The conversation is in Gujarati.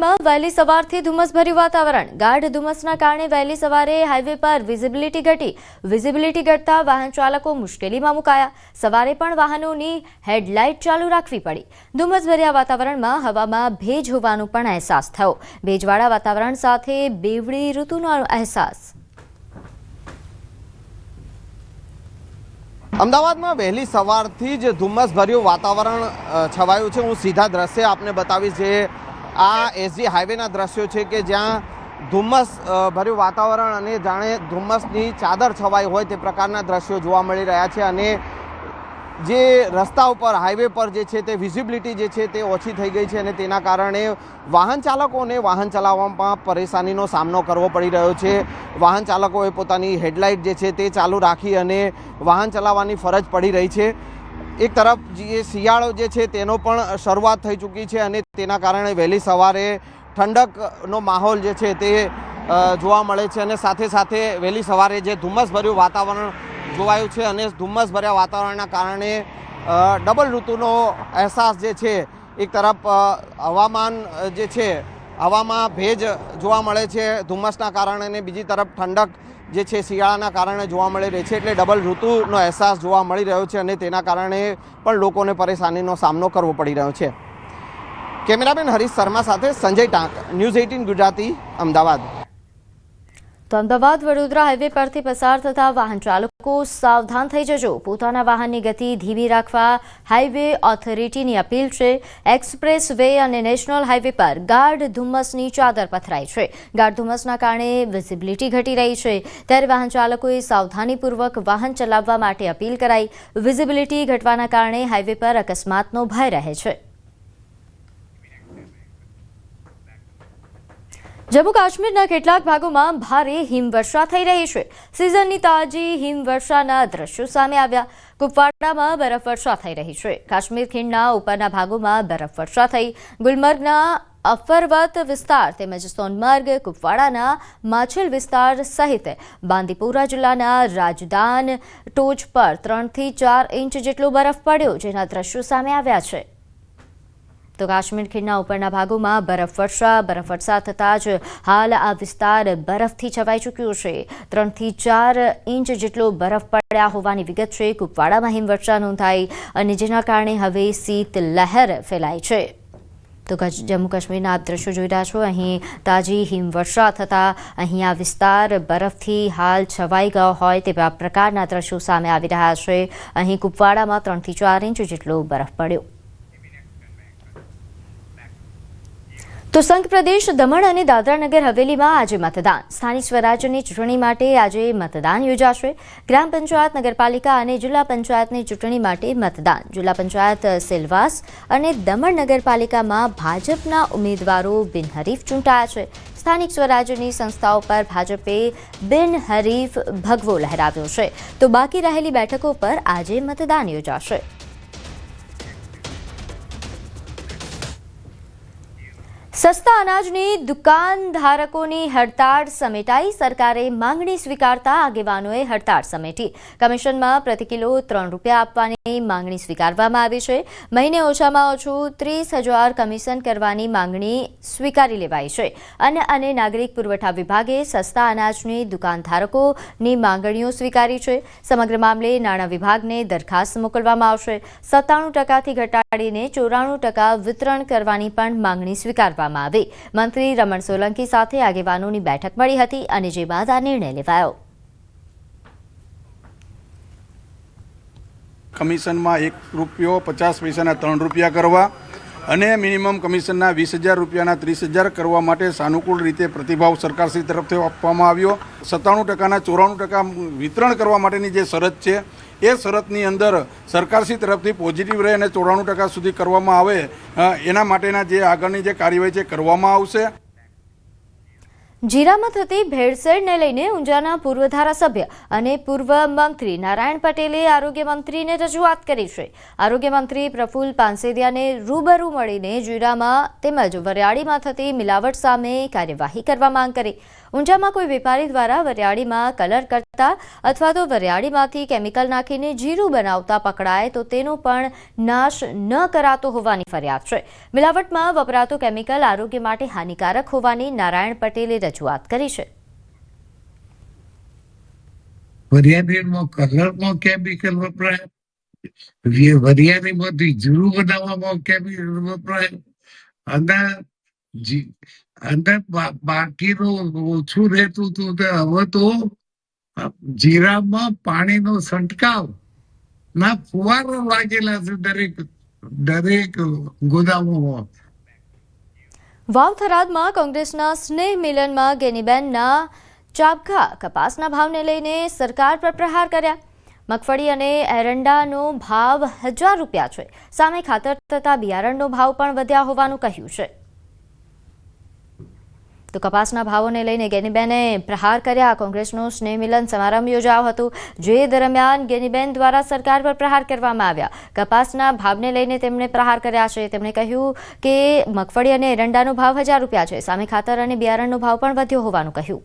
કુપવાડામાં વહેલી સવારથી ધુમ્મસભર્યું વાતાવરણ. ગાઢ ધુમ્મસના કારણે વહેલી સવારે હાઈવે પર વિઝિબિલિટી ઘટી. વિઝિબિલિટી ઘટતા વાહન ચાલકો મુશ્કેલીમાં મુકાયા. સવારે પણ વાહનોની હેડલાઇટ ચાલુ રાખવી પડી. ધુમ્મસભર્યા વાતાવરણમાં હવામાં ભેજ હોવાનો પણ અહેસાસ થયો. ભેજવાળા વાતાવરણ સાથે બેવડી ઋતુનો અહેસાસ. અમદાવાદમાં વહેલી સવારથી જ ધુમ્મસભર્યું વાતાવરણ છવાયું છે. હું સીધા દ્રશ્ય આપને બતાવીશ જે આ એસજી હાઈવેના દ્રશ્યો છે કે જ્યાં ધુમ્મસ ભર્યું વાતાવરણ અને જાણે ધુમ્મસની ચાદર છવાઈ હોય તે પ્રકારના દ્રશ્યો જોવા મળી રહ્યા છે અને જે રસ્તા ઉપર, હાઈવે પર જે છે તે વિઝિબિલિટી જે છે તે ઓછી થઈ ગઈ છે અને તેના કારણે વાહન ચાલકોને વાહન ચલાવવામાં પરેશાનીનો સામનો કરવો પડી રહ્યો છે. વાહન ચાલકોએ પોતાની હેડલાઇટ જે છે તે ચાલુ રાખી અને વાહન ચલાવવાની ફરજ પડી રહી છે. એક તરફ જે શિયાળો જે છે તેનો પણ શરૂઆત થઈ ચૂકી છે અને તેના કારણે વહેલી સવારે ઠંડકનો માહોલ જે છે તે જોવા મળે છે અને સાથે સાથે વહેલી સવારે જે ધુમ્મસભર્યું વાતાવરણ જોવાયું છે અને ધુમ્મસભર્યા વાતાવરણના કારણે ડબલ ઋતુનો અહેસાસ જે છે એક તરફ હવામાન જે છે હવામાં ભેજ જોવા મળે છે ધુમ્મસના કારણે અને બીજી તરફ ઠંડક જે છે, શિયાળાના કારણે જોવા મળી રહી છે એટલે ડબલ ઋતુનો અહેસાસ જોવા મળી રહ્યો છે અને તેના કારણે પણ લોકોને પરેશાનીનો સામનો કરવો પડી રહ્યો છે. કેમેરામેન હરીશ શર્મા સાથે સંજય ટાંક, ન્યૂઝ એઇટીન ગુજરાતી, અમદાવાદ. તો અમદાવાદ વડોદરા હાઈવે પરથી પસાર થતા વાહન ચાલકો સાવધાન થઈ જજો. પોતાના વાહનની ગતિ ધીમી રાખવા હાઈવે ઓથોરિટીની અપીલ છે. એક્સપ્રેસ વે અને નેશનલ હાઈવે પર ગાઢ ધુમ્મસની ચાદર પથરાઈ છે. ગાઢ ધુમ્મસના કારણે વિઝિબિલિટી ઘટી રહી છે. ત્યારે વાહન ચાલકોએ સાવધાનીપૂર્વક વાહન ચલાવવા માટે અપીલ કરાઈ. વિઝિબિલિટી ઘટવાના કારણે હાઈવે પર અકસ્માતનો ભય રહે છે. જમ્મુ કાશ્મીરના કેટલાક ભાગોમાં ભારે હિમવર્ષા થઈ રહી છે. સિઝનની તાજી હિમવર્ષાના દ્રશ્યો સામે આવ્યા. કુપવાડામાં બરફવર્ષા થઈ રહી છે. કાશ્મીર ખીણના ઉપરના ભાગોમાં બરફવર્ષા થઈ. ગુલમર્ગના અફરવત વિસ્તાર તેમજ સોનમર્ગ, કુપવાડાના માછેલ વિસ્તાર સહિત બાંદીપુરા જિલ્લાના રાજદાન ટોચ પર ત્રણથી ચાર ઇંચ જેટલો બરફ પડ્યો, જેના દ્રશ્યો સામે આવ્યા છે. તો કાશ્મીર ખીણના ઉપરના ભાગોમાં બરફવર્ષા બરફવર્ષા થતાં જ હાલ આ વિસ્તાર બરફથી છવાઈ ચૂક્યો છે. ત્રણથી ચાર ઇંચ જેટલો બરફ પડ્યા હોવાની વિગત છે. કુપવાડામાં હિમવર્ષા નોંધાઈ અને જેના કારણે હવે શીત લહેર ફેલાઈ છે. તો જમ્મુ કાશ્મીરના આપ દ્રશ્યો જોઈ રહ્યા છો. અહીં તાજી હિમવર્ષા થતાં અહીં આ વિસ્તાર બરફથી હાલ છવાઈ ગયો હોય તેવા પ્રકારના દ્રશ્યો સામે આવી રહ્યા છે. અહીં કુપવાડામાં ત્રણથી ચાર ઇંચ જેટલો બરફ પડ્યો. તો સંઘ પ્રદેશ દમણ અને દાદરાનગર હવેલીમાં આજે મતદાન. સ્થાનિક સ્વરાજ્યની ચૂંટણી માટે આજે મતદાન યોજાશે. ગ્રામ પંચાયત, નગરપાલિકા અને જિલ્લા પંચાયતની ચૂંટણી માટે મતદાન. જિલ્લા પંચાયત સેલવાસ અને દમણ નગરપાલિકામાં ભાજપના ઉમેદવારો બિનહરીફ ચૂંટાયા છે. સ્થાનિક સ્વરાજ્યની સંસ્થાઓ પર ભાજપે બિનહરીફ ભગવો લહેરાવ્યો છે. તો બાકી રહેલી બેઠકો પર આજે મતદાન યોજાશે. સસ્તા અનાજની દુકાનધારકોની હડતાળ સમેટાઈ. સરકારે માંગણી સ્વીકારતા આગેવાનોએ હડતાળ સમેટી. કમિશનમાં પ્રતિ કિલો ત્રણ રૂપિયા આપવાની માંગણી સ્વીકારવામાં આવી છે. મહિને ઓછામાં ઓછું ત્રીસ હજાર કમિશન કરવાની માંગણી સ્વીકારી લેવાઈ છે. અને અને નાગરિક પુરવઠા વિભાગે સસ્તા અનાજની દુકાનધારકોની માંગણીઓ સ્વીકારી છે. સમગ્ર મામલે નાણાં વિભાગને દરખાસ્ત મોકલવામાં આવશે. સત્તાણું ટકાથી ઘટાડીને ચોરાણું ટકા વિતરણ કરવાની પણ માંગણી સ્વીકારવામાં આવી. મંત્રી રમણ સોલંકી સાથે આગેવાનોની બેઠક મળી હતી અને જે બાદ આ નિર્ણય લેવાયો. કમિશનમાં એક રૂપિયો પચાસ પૈસાના ત્રણ રૂપિયા કરવા અને મિનિમમ કમિશનના વીસ હજાર રૂપિયાના ત્રીસ હજાર કરવા માટે સાનુકૂળ રીતે પ્રતિભાવ સરકારશ્રી તરફથી આપવામાં આવ્યો. સત્તાણું ટકાના, ચોરાણું ટકા વિતરણ કરવા માટેની જે શરત છે એ શરતની અંદર સરકારશ્રી તરફથી પોઝિટિવ રહે અને ચોરાણું ટકા સુધી કરવામાં આવે એના માટેના જે આગળની જે કાર્યવાહી છે કરવામાં આવશે. જીરામાં થતી ભેળસેળને લઈને ઊંઝાના પૂર્વ ધારાસભ્ય અને પૂર્વ મંત્રી નારાયણ પટેલે આરોગ્ય મંત્રીને રજૂઆત કરી છે. આરોગ્ય મંત્રી પ્રફુલ્લ પાનસેરિયાને રૂબરૂ મળીને જીરામાં તેમજ વરિયાળીમાં થતી મિલાવટ સામે કાર્યવાહી કરવા માંગ કરી. ઊંઝામાં કોઈ વેપારી દ્વારા વરિયાળીમાં કલર કરતા અથવા તો વરિયાળીમાંથી કેમિકલ નાખીને જીરું બનાવતા પકડાય તો તેનો પણ નાશ ન કરાતો હોવાની ફરિયાદ છે. મિલાવટમાં વપરાતો કેમિકલ આરોગ્ય માટે હાનિકારક હોવાની નારાયણ પટેલે રજૂઆત કરી છે. વરિયાળીમાં કલરમાં કેમિકલ વપરાય વરિયાળીમાંથી જીરું બનાવવામાં કેમિકલ વપરાય, અને અને બાકીનું ઓછું રહેતું હતું તે હવે તો જીરામાં પાણીનો છંટકાવ, ના ફુવારો લાગેલા છે દરેક દરેક ગોદામોમાં. વાવ થરાદમાં કોંગ્રેસના સ્નેહ મિલનમાં ગેનીબેનના ચાબખા કપાસના ભાવને લઈને સરકાર પર પ્રહાર કર્યા. મગફળી અને એરંડાનો ભાવ હજાર રૂપિયા છે. સામે ખાતર તથા બિયારણનો ભાવ પણ વધ્યા હોવાનું કહ્યું છે. તો કપાસના ભાવોને લઈને ગેનીબેને પ્રહાર કર્યા. કોંગ્રેસનું સ્નેહ મિલન સમારંભ યોજાયો હતો. જે દરમિયાન ગેનીબેન દ્વારા સરકાર પર પ્રહાર કરવામાં આવ્યા. કપાસના ભાવને લઈને તેમણે પ્રહાર કર્યા છે. તેમણે કહ્યું કે મગફળી અને એરંડાનો ભાવ હજાર રૂપિયા છે. સામે ખાતર અને બિયારણનો ભાવ પણ વધ્યો હોવાનું કહ્યું.